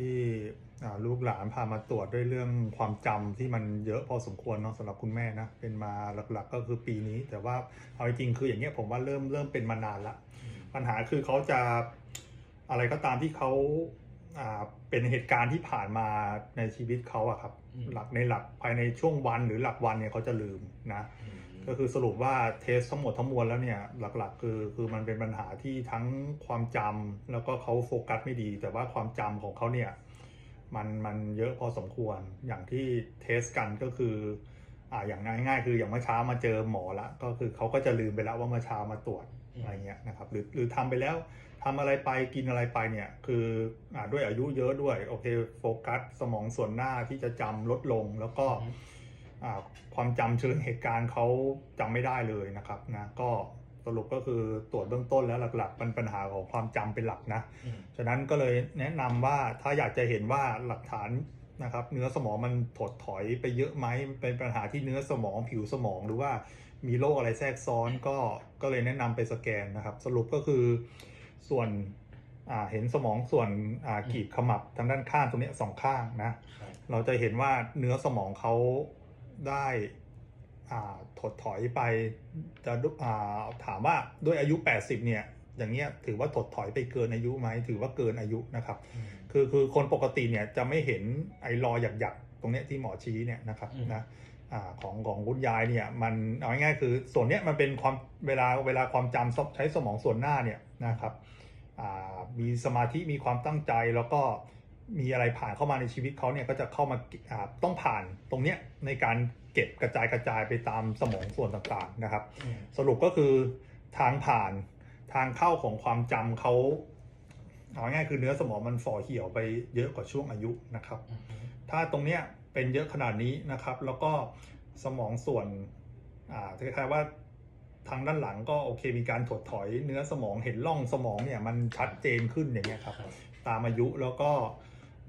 ที่ลูกหลานพามาตรวจด้วยเรื่องความจำที่มันเยอะพอสมควรเนาะสำหรับคุณแม่นะเป็นมาหลักๆ ก็คือปีนี้ แต่ว่าเอาจริงๆคืออย่างเงี้ยผมว่าเริ่มเริ่มเป็นมานานละปัญหาคือเขาจะอะไรก็ตามที่เขาเป็นเหตุการณ์ที่ผ่านมาในชีวิตเขาอะครับ หลักในหลักภายในช่วงวันหรือหลักวันเนี่ยเขาจะลืมนะ ก็คือสรุปว่าเทสทั้งหมดทั้งมวลแล้วเนี่ยหลักๆ คือคือมันเป็นปัญหาที่ทั้งความจำแล้วก็เขาโฟกัสไม่ดี แต่ว่าความจำของเขาเนี่ยมันมันเยอะพอสมควรอย่างที่เทสกันก็คืออ่าอย่างง่ายๆ คืออย่างเมื่อเช้ามาเจอหมอละก็คือเขาก็จะลืมไปแล้วว่าเมื่อเช้ามาตรวจอะไรเงี้ยนะครับหรือหรือทำไปแล้วทำอะไรไปกินอะไรไปเนี่ยคืออาด้วยอายุเยอะด้วยโอเคโฟกัสสมองส่วนหน้าที่จะจำลดลงแล้วก็ ความจำเชิงเหตุการณ์เขาจำไม่ได้เลยนะครับนะก็สรุปก็คือตรวจเบื้องต้นแล้วหลักๆเป็นปัญหาของความจำเป็นหลักนะอืมฉะนั้นก็เลยแนะนำว่าถ้าอยากจะเห็นว่าหลักฐานนะครับเนื้อสมองมันถดถอยไปเยอะไหมเป็นปัญหาที่เนื้อสมองผิวสมองหรือว่ามีโรคอะไรแทรกซ้อนก็ก็เลยแนะนำไปสแกนนะครับ สรุปก็คือส่วนอ่าเห็นสมองส่วนอ่ากีบขมับทางด้านข้างตรงเนี้ยสองข้างนะครับเราจะเห็นว่าเนื้อสมองเขา ได้อ่าถดถอยไปจะดูอ่าถามว่าด้วยอายุ 80 เนี่ยอย่างเงี้ยถือว่าถดถอยไปเกินอายุไหมถือว่าเกินอายุนะครับอืมคือคือคนปกติเนี่ยจะไม่เห็นไอ้รอยหยักๆตรงเนี้ยที่หมอชี้เนี่ยนะครับอืมนะอาของของคุณยายเนี่ยมันเอาง่ายๆคือส่วนเนี้ยมันเป็นความเวลาเวลาความจำใช้สมองส่วนหน้าเนี่ยนะครับอ่ามีสมาธิมีความตั้งใจแล้วก็ มีอะไรผ่านเข้ามาในชีวิตเขาเนี่ยก็จะเข้ามาอ่าต้องผ่านตรงเนี้ยในการเก็บกระจายกระจายไปตามสมองส่วนต่างๆนะครับอืมสรุปก็คือทางผ่านทางเข้าของความจำเขาเอาง่ายๆคือเนื้อสมองมันฝ่อเหี่ยวไปเยอะกว่าช่วงอายุนะครับอืมถ้าตรงเนี้ยเป็นเยอะขนาดนี้นะครับ แล้วก็สมองส่วนอ่าคล้ายๆว่าทางด้านหลังก็โอเคมีการถดถอยเนื้อสมองเห็นร่องสมองเนี่ยมันชัดเจนขึ้นอย่างเงี้ยครับครับตามอายุแล้วก็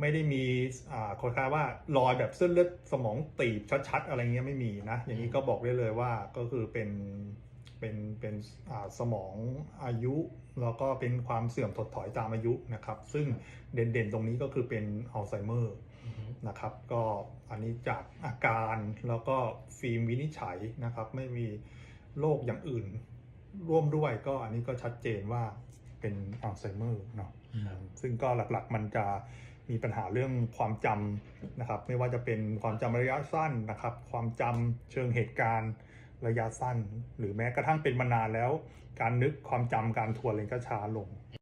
ไม่ได้มีอ่าคล้ายๆว่ารอยแบบเส้นเลือดสมองตีบชัดๆ อะไรเงี้ยไม่มีนะ อย่างนี้ก็บอกได้เลยว่าก็คือเป็นเป็นเป็นอ่าสมองอายุ แล้วก็เป็นความเสื่อมถดถอยตามอายุนะครับ ซึ่งเด่นๆตรงนี้ก็คือเป็นอัลไซเมอร์อืมนะครับ ก็อันนี้จากอาการแล้วก็ฟิล์มวินิจฉัยนะครับ ไม่มีโรคอย่างอื่น ร่วมด้วยก็อันนี้ก็ชัดเจนว่าเป็นอัลไซเมอร์เนาะครับซึ่งก็หลักๆมันจะ มีปัญหาเรื่องความจำนะครับ ไม่ว่าจะเป็นความจำระยะสั้นนะครับ ความจำเชิงเหตุการณ์ระยะสั้น หรือแม้กระทั่งเป็นมานานแล้ว การนึกความจำการทวนอะไรก็ช้าลง